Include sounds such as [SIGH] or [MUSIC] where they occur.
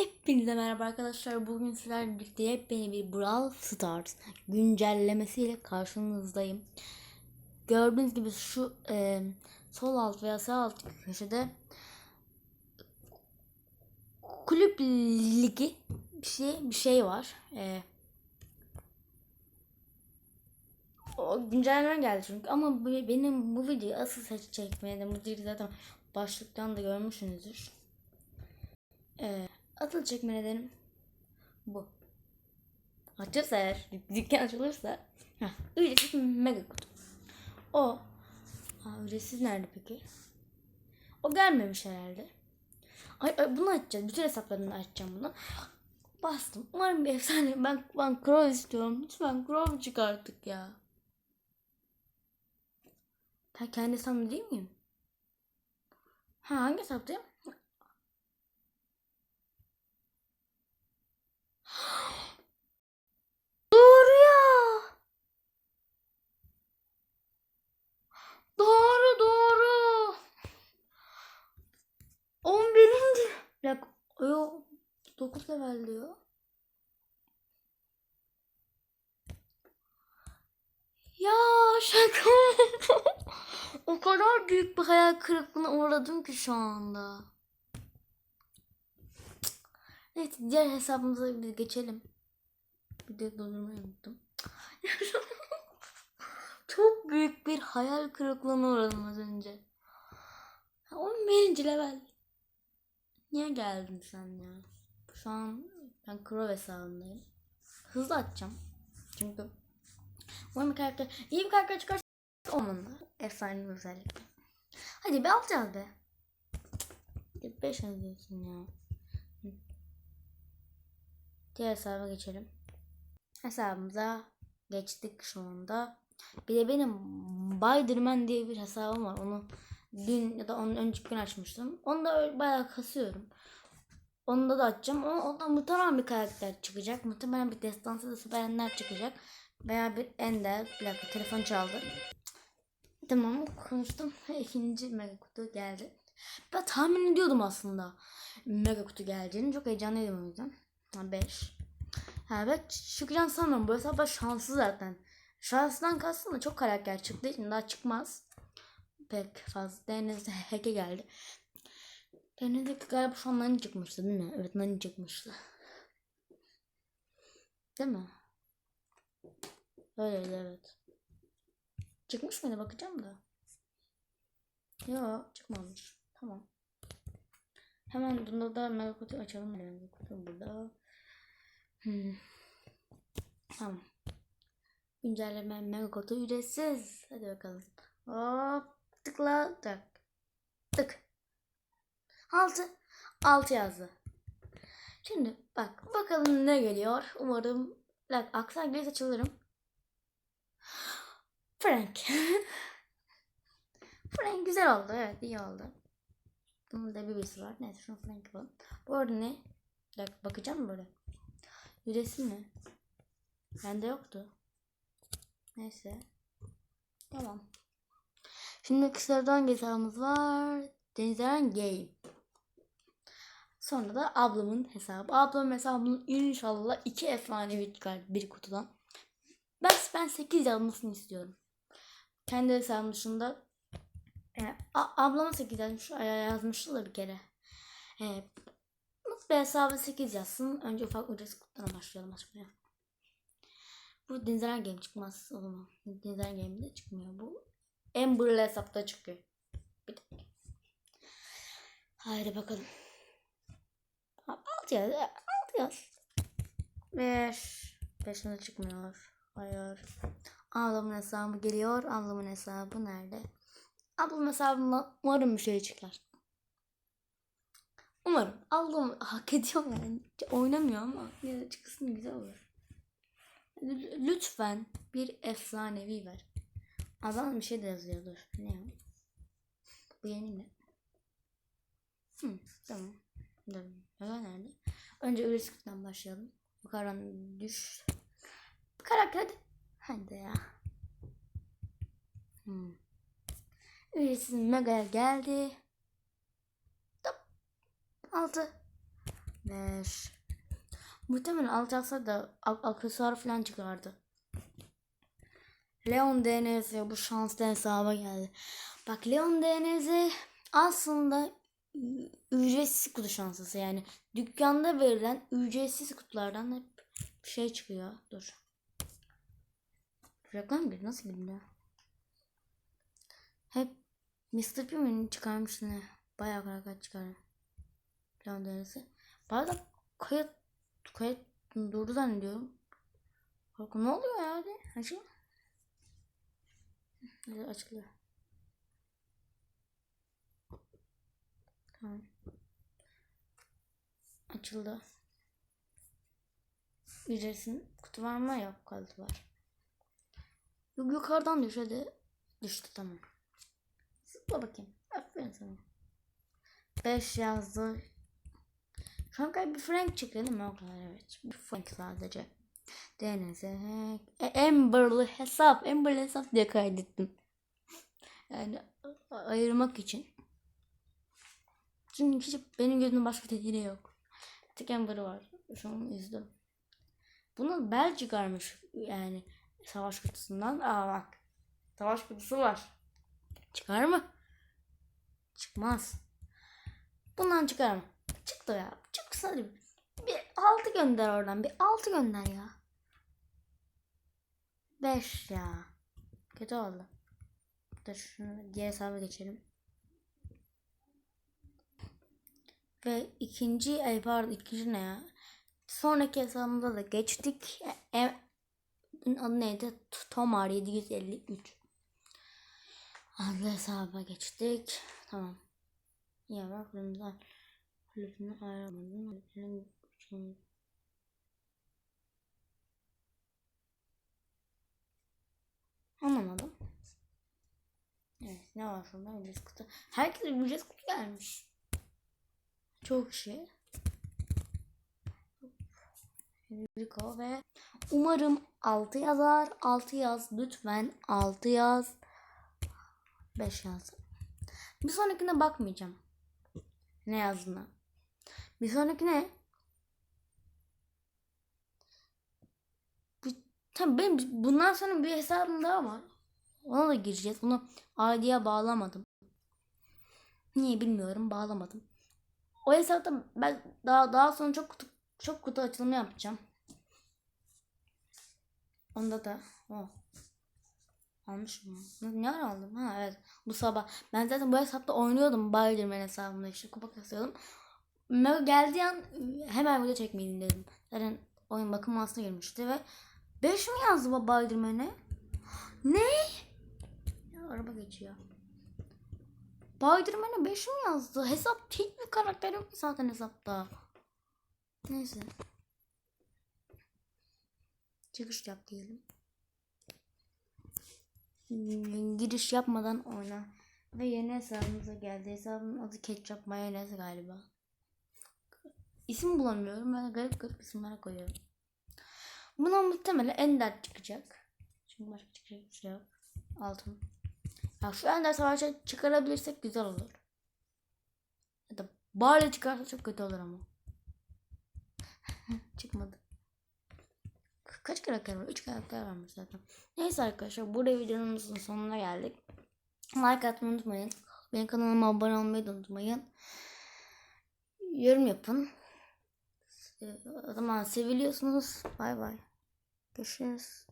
Hepinize merhaba arkadaşlar. Bugün sizlerle birlikte yepyeni bir Brawl Stars güncellemesiyle karşınızdayım. Gördüğünüz gibi şu e, sol alt veya sağ alt köşede kulüp ligi bir şey bir şey var. E, o güncelleme geldi çünkü ama bu- benim bu videoyu asıl seç çekmeye de mutluyum zaten başlıktan da görmüşsünüzdür. Ee, asıl çekme nedenim bu. Açarsa eğer dükkan açılırsa heh, ücretsiz mega kutu. O Aa, ücretsiz nerede peki? O gelmemiş herhalde. Ay, ay bunu açacağız. Bütün hesaplarını açacağım bunu. Bastım. Umarım bir efsane. Ben, ben Crow istiyorum. Lütfen Crow çık artık ya. Ben kendi hesabımda değil miyim? Ha hangi hesaptayım? Doğru ya. Doğru doğru. 11. Bak yo 9 level diyor. Ya şaka o kadar büyük bir hayal kırıklığına uğradım ki şu anda. Evet diğer hesabımıza bir geçelim. Bir de dondurmayı unuttum. [LAUGHS] Çok büyük bir hayal kırıklığına uğradım az önce. 11. level. Niye geldin sen ya? Şu an ben Crow hesabındayım. Hızlı atacağım. Çünkü umarım karakter, iyi bir karakter çıkarsa onunla. Efsane bir. Hadi be alacağız be. 5 diyorsun ya. Diğer hesaba geçelim. Hesabımıza geçtik şu anda. Bir de benim Spiderman diye bir hesabım var. Onu dün ya da onun önceki gün açmıştım. Onu da bayağı kasıyorum. Onu da açacağım. Ama ondan muhtemelen bir karakter çıkacak. Muhtemelen bir destansı da süperenler çıkacak. Veya bir ender. Bir dakika telefon çaldı. Tamam konuştum. [LAUGHS] İkinci mega kutu geldi. Ben tahmin ediyordum aslında mega kutu geleceğini. Çok heyecanlıydım o yüzden. 5. Ha ben çıkacağını sanmıyorum. Bu hesap şanslı zaten. Şansından kastım da çok karakter çıktığı için daha çıkmaz. Pek fazla. Denizde hack'e geldi. Denizde galiba şu an Nani çıkmıştı değil mi? Evet Nani çıkmıştı. Değil mi? Öyleydi evet. Çıkmış mıydı bakacağım da. Yok çıkmamış. Tamam. Hemen bunda da mega açalım. Mega burada. Hmm. Tamam. Güncelleme mega kutu ücretsiz. Hadi bakalım. Hop tıkla tık. Tık. Altı. Altı yazdı. Şimdi bak bakalım ne geliyor. Umarım bak aksan gelirse açılırım. Frank. [LAUGHS] Frank güzel oldu. Evet iyi oldu. Bunun da bir birisi var. Neyse şunu Frank yapalım. Bu arada ne? Dakika bakacağım mı böyle? Ücretsiz mi? Bende yoktu. Neyse. Tamam. Şimdi kısadan hesabımız var? Denizeren Game. Sonra da ablamın hesabı. Ablamın hesabının inşallah iki efsanevi çıkar bir kutudan. Ben, ben 8 yazmasını istiyorum. Kendi hesabım dışında e, a- ablama 8 yazmış, e, yazmıştı da bir kere. E, mutlu hesabı 8 yazsın. Önce ufak ücretsiz kutudan başlayalım açmaya. Bu Denizeren Game çıkmaz o zaman. Denizeren Game'de çıkmıyor. Bu Amber'lı hesapta çıkıyor. Bir dakika. Haydi bakalım. Alt yaz. Alt yaz. 5. 5 çıkmıyor. Hayır. Ablamın hesabı geliyor. Ablamın hesabı nerede? Ablamın hesabından umarım bir şey çıkar. Umarım. Ablam hak ediyor yani. Oynamıyor ama yine çıksın güzel olur. L- Lütfen bir efsanevi ver. Adam bir şey de yazıyor dur. Ne? Bu yeni mi? Hı, tamam. Dur. Nerede? Önce üretimden başlayalım. Yukarıdan düş. Karakter hadi. Ya. Hmm. Üretim mega geldi. Altı. 5 Muhtemelen alacaksa da ak- aksesuar falan çıkardı. Leon DNS bu şanslı hesaba geldi. Bak Leon DNS aslında ücretsiz kutu şanslısı yani dükkanda verilen ücretsiz kutulardan hep şey çıkıyor. Dur. Reklam gibi nasıl bilmiyorum. Hep Mr. Pimm'in çıkarmış ne? Bayağı karakter çıkarıyor. Leon DNS. Bazen kayıt kayıt durdu zannediyorum. Bak ne oluyor ya hadi açıl. Hadi açılıyor. Tamam. Açıldı. Ücretsiz kutu var mı? Yok kalıtı var. Yok yukarıdan düş hadi. Düştü tamam. Zıpla bakayım. Aferin sana. 5 yazdı. Galiba bir Frank mi? O kadar evet. Bir Frank sadece. DNS. E, Amber'lı hesap. Amber'lı hesap diye kaydettim. Yani ayırmak için. Çünkü hiç benim gözümde başka dediği yok. Tek Amber'ı var. Şu an izledim. Bunu Bel çıkarmış yani savaş kutusundan. Aa bak. Savaş kutusu var. Çıkar mı? Çıkmaz. Bundan çıkar mı? Çıktı ya. Çıksın hadi. Bir altı gönder oradan. Bir altı gönder ya. Beş ya. Kötü oldu. Dur şunu diğer hesaba geçelim. Ve ikinci ay pardon ikinci ne ya? Sonraki hesabımıza da geçtik. E, e, adı neydi? Tomar 753. Adlı hesaba geçtik. Tamam. Ya bak bundan kulübünü ayıramadım. Kulübünün üçünü- Anlamadım. Evet ne var şurada ücret kutu. Herkese ücret kutu gelmiş. Çok şey. Rico ve umarım 6 yazar. 6 yaz lütfen 6 yaz. 5 yaz. Bir sonrakine bakmayacağım. Ne yazdığına. Bir sonraki ne? Bir, tabii benim bundan sonra bir hesabım daha var. Ona da gireceğiz. Bunu ID'ye bağlamadım. Niye bilmiyorum. Bağlamadım. O hesapta ben daha daha sonra çok kutu, çok kutu açılımı yapacağım. Onda da oh. Almış mı? Ne, ara aldım? Ha evet. Bu sabah. Ben zaten bu hesapta oynuyordum. Spiderman hesabımda işte kupa kasıyordum. Mega geldiği an hemen video çekmeyeyim dedim. Zaten oyun bakım masasına girmişti ve 5 mi yazdı bu Spiderman'e? Ne? Ya, araba geçiyor. Spiderman'e 5 mi yazdı? Hesap hiçbir karakter yok ki zaten hesapta. Neyse. Çıkış yap diyelim. Giriş yapmadan oyna. Ve yeni hesabımıza geldi. Hesabın adı Ketchup Mayonez galiba. İsim bulamıyorum. Ben garip garip isimler koyuyorum. Buna muhtemelen Ender çıkacak. Çünkü başka çıkacak bir şey yok. Altın. Ya şu Ender savaşa çıkarabilirsek güzel olur. Ya da Barley çıkarsa çok kötü olur ama. [LAUGHS] Çıkmadı. Ka- Kaç karakter var? 3 karakter varmış zaten. Neyse arkadaşlar burada videomuzun sonuna geldik. Like atmayı unutmayın. Benim kanalıma abone olmayı da unutmayın. Yorum yapın. Ee, O zaman seviliyorsunuz. Bay bay. Görüşürüz.